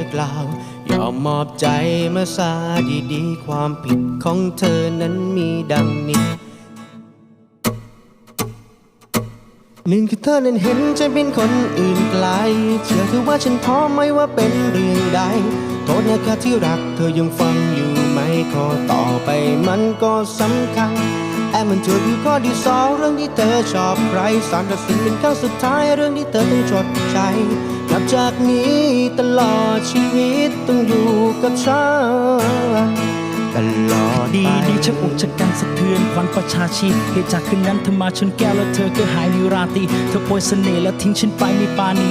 จะกล่าว ยอมมอบใจมาซาดีๆ ความผิดของเธอนั้นมีดังนี้หนึ่งคือเธอนั้นเห็นฉันเป็นคนอื่นไกล เชื่อเธอว่าฉันพร้อมไม่ว่าเป็นเรื่องใด โทษนะคะที่รักเธอยังฟังอยู่ไหมข้อต่อไปมันก็สำคัญแอบมันเธออยู่ข้อที่สองเรื่องที่เธอชอบใครสารตัดสินเป็นครั้งสุดท้ายเรื่องที่เธอต้องจดใจนับจากนี้ ตลอดชีวิตต้องอยู่กับฉันตลอดดีดีชักอกชักกันสะเทือนควันประชาชีเหตุจากคืนนั้นเธอมาชนแก้วแล้วเธอก็หายนิราตรีเธอโปรยเสน่ห์แล้วทิ้งฉันไปในปานี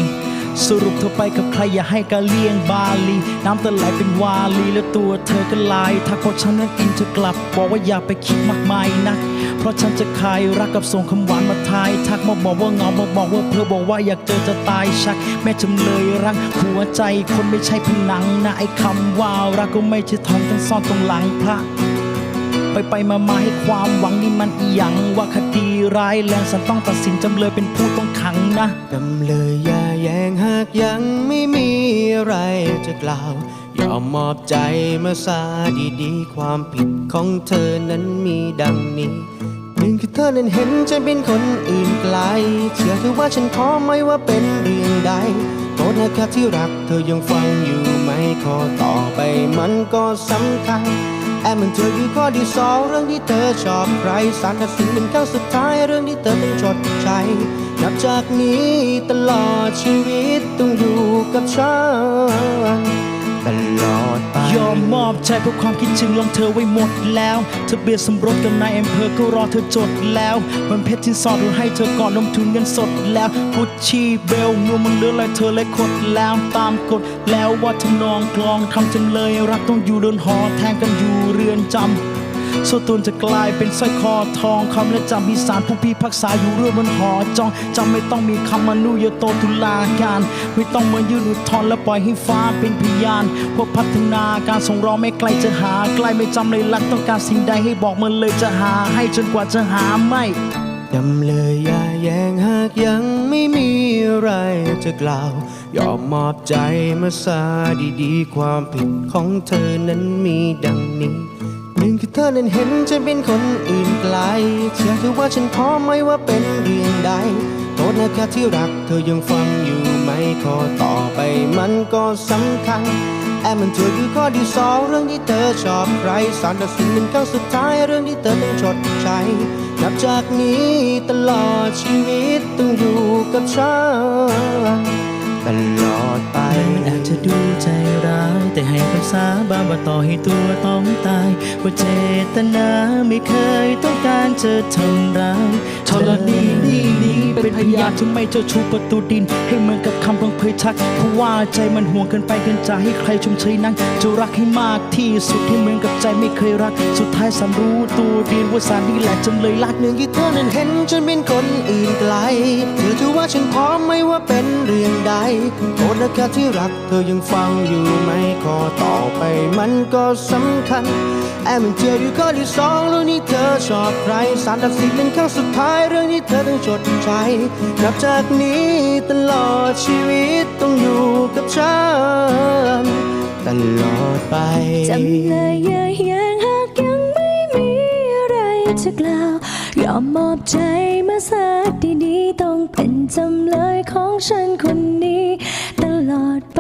สรุปเธอไปกับใครอย่าให้กาเลี่ยงบาลี น้ำตาไหลเป็นวาลีแล้วตัวเธอก็ลายทักพอฉันนั้นอินเธอกลับ บอกว่าอย่าไปคิดมากมายนัก เพราะฉันจะคายรักกับส่งคำหวานมาทายทักมาบอกว่าเงามาบอกว่าเธอบอกว่าอยากเจอจะตายชัก แม่จำเลยรักหัวใจคนไม่ใช่ผนังนะไอ้คำว่ารักก็ไม่ใช่ทองต้องซ่อนตรงหลังพระไปไปมามาให้ความหวังนี่มันอีหยังว่าคดีร้ายแรงฉันต้องตัดสินจำเลยเป็นผู้ต้องขังนะดำเลยอย่าแยากยังไม่มีอะไรจะกล่าว ยอมมอบใจมาซาดีๆ ความผิดของเธอนั้นมีดังนี้หนึ่งคือเธอนั้นเห็นฉันเป็นคนอื่นไกล เชื่อเธอว่าฉันพอไม่ว่าเป็นเรื่องใดโทษนะคะที่รักเธอยังฟังอยู่ไหมข้อต่อไปมันก็สำคัญแอบมันเธออยู่ข้อที่สองเรื่องที่เธอชอบใครสารตัดสินเป็นครั้งสุดท้ายเรื่องที่เธอต้องจดใจ นับจากนี้ตลอดชีวิตต้องอยู่กับฉันตลอดไปยอมมอบใจเพราะความคิดถึงลงเธอไว้หมดแล้วทะเบียนสมรสกับนายอำเภอก็รอเธอจดแล้วมันเพชรที่สอดเราให้เธอก่อนลงทุนเงินสดแล้วกุชชีเบลงัวมันเลืออะไรเธอเลยคดแล้วตามกฎแล้วว่าทำนองกลองทำจำเลยรักต้องอยู่เดินหอแทงกันอยู่เรือนจำ โซตุนจะกลายเป็นสร้อยคอทองคำและจำมีสารผู้พิพากษาอยู่เรื่องบนหอจองจำไม่ต้องมีคำอนุญาโตตุลาการ ไม่ต้องมายืนอุทธรและปล่อยให้ฟ้าเป็นพยานพวกพัฒนาการส่งรอไม่ไกลจะหาใกล้ไม่จำเลยรักต้องการสิ่งใดให้บอกมาเลยจะหาให้จนกว่าจะหาไม่ดำเลยอย่าแย้งหากยังไม่มีอะไรจะกล่าว ยอมมอบใจมาซาดีๆ ความผิดของเธอนั้นมีดังนี้ หนึ่งคือเธอนั้นเห็นฉันเป็นคนอื่นไกล เชื่อเธอว่าฉันพร้อมไม่ว่าเป็นเรื่องใดโทษนะคะที่รักเธอยังฟังอยู่ไหมข้อต่อไปมันก็สำคัญ แอบมันเธออยู่ข้อที่สองเรื่องที่เธอชอบใครสารตัดสินเป็นครั้งสุดท้ายเรื่องที่เธอต้องจดใจนับจากนี้ตลอดชีวิตต้องอยู่กับฉัน ตลอดไปมันอาจจะดูใจร้ายแต่ให้คำสาบานว่าต่อให้ตัวต้องตายว่าเจตนาไม่เคยต้องการจะทำร้าย พยานที่ไม่เจ้าชูประตูดิน ให้เหมือนกับคำพังเพยชักเพราะว่าใจมันห่วงเกินไปเกินจะให้ใครชมเชยนั้นจะรักให้มากที่สุดที่เหมือนกับใจไม่เคยรัก สุดท้ายสามรู้ตัวดีว่าสารนี่แหละจำเลยรักหนึ่งที่เธอนั้นเห็นฉันเป็นคนอื่นไกล เธอถือว่าฉันพร้อมไม่ว่าเป็นเรื่องใดโทษนะคะที่รักเธอยังฟังอยู่ไหมขอต่ อกไปมันก็สำคัญ แอบมันเจออยู่ก็อที่สองเรื่องนี้เธอชอบใครสารตัดสินเป็นครั้งสุดท้ายเรื่องนี้เธอต้องจดใจลับจากนี้ตลอดชีวิตต้องอยู่กับฉันตลอดไปจำเลยยัาเหีงหากยังไม่มีอะไรจะกล่าวยอมมอบใจมาสักดีๆต้องเป็นจำเลยของฉันคนนี้ ตลอดไป